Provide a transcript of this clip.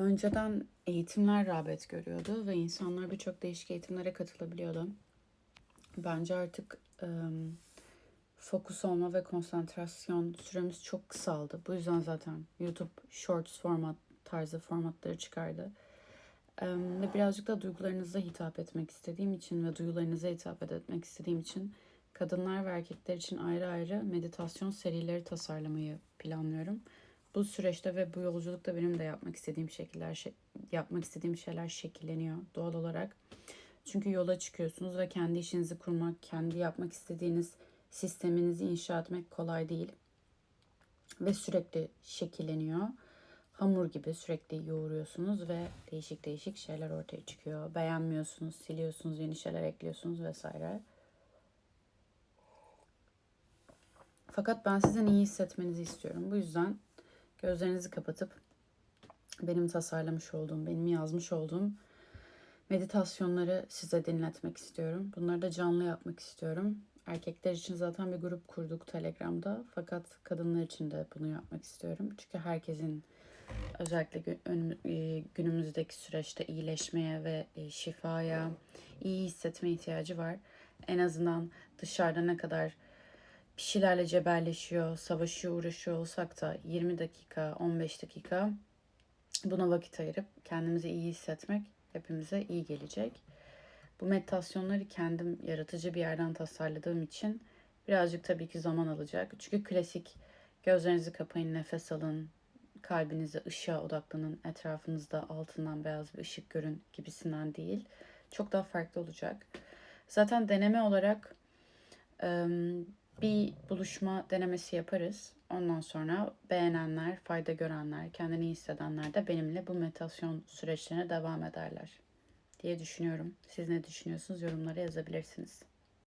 önceden eğitimler rağbet görüyordu ve insanlar birçok değişik eğitimlere katılabiliyordu. Bence artık ım, fokus olma ve konsantrasyon süremiz çok kısaldı. Bu yüzden zaten YouTube Shorts format tarzı formatları çıkardı. Em, Ve birazcık da duygularınıza hitap etmek istediğim için ve duyularınıza hitap etmek istediğim için kadınlar ve erkekler için ayrı ayrı meditasyon serileri tasarlamayı planlıyorum. Bu süreçte ve bu yolculukta benim de yapmak istediğim şekiller yapmak istediğim şeyler şekilleniyor doğal olarak. Çünkü yola çıkıyorsunuz ve kendi işinizi kurmak, kendi yapmak istediğiniz sisteminizi inşa etmek kolay değil ve sürekli şekilleniyor. Hamur gibi sürekli yoğuruyorsunuz ve değişik değişik şeyler ortaya çıkıyor. Beğenmiyorsunuz, siliyorsunuz, yeni şeyler ekliyorsunuz vesaire. Fakat ben sizin iyi hissetmenizi istiyorum. Bu yüzden gözlerinizi kapatıp benim tasarlamış olduğum, benim yazmış olduğum meditasyonları size dinletmek istiyorum. Bunları da canlı yapmak istiyorum. Erkekler için zaten bir grup kurduk Telegram'da. Fakat kadınlar için de bunu yapmak istiyorum. Çünkü herkesin özellikle e, günümüzdeki süreçte iyileşmeye ve e, şifaya, iyi hissetme ihtiyacı var. En azından dışarıda ne kadar bir şeylerle cebelleşiyor, savaşıyor, uğraşıyor olsak da 20 dakika, 15 dakika buna vakit ayırıp kendimizi iyi hissetmek hepimize iyi gelecek. Bu meditasyonları kendim yaratıcı bir yerden tasarladığım için birazcık tabii ki zaman alacak. Çünkü klasik gözlerinizi kapayın, nefes alın, kalbinize ışığa odaklanın, etrafınızda altından beyaz bir ışık görün gibisinden değil. Çok daha farklı olacak. Zaten deneme olarak bir buluşma denemesi yaparız. Ondan sonra beğenenler, fayda görenler, kendini iyi hissedenler de benimle bu meditasyon süreçlerine devam ederler diye düşünüyorum. Siz ne düşünüyorsunuz? Yorumlara yazabilirsiniz.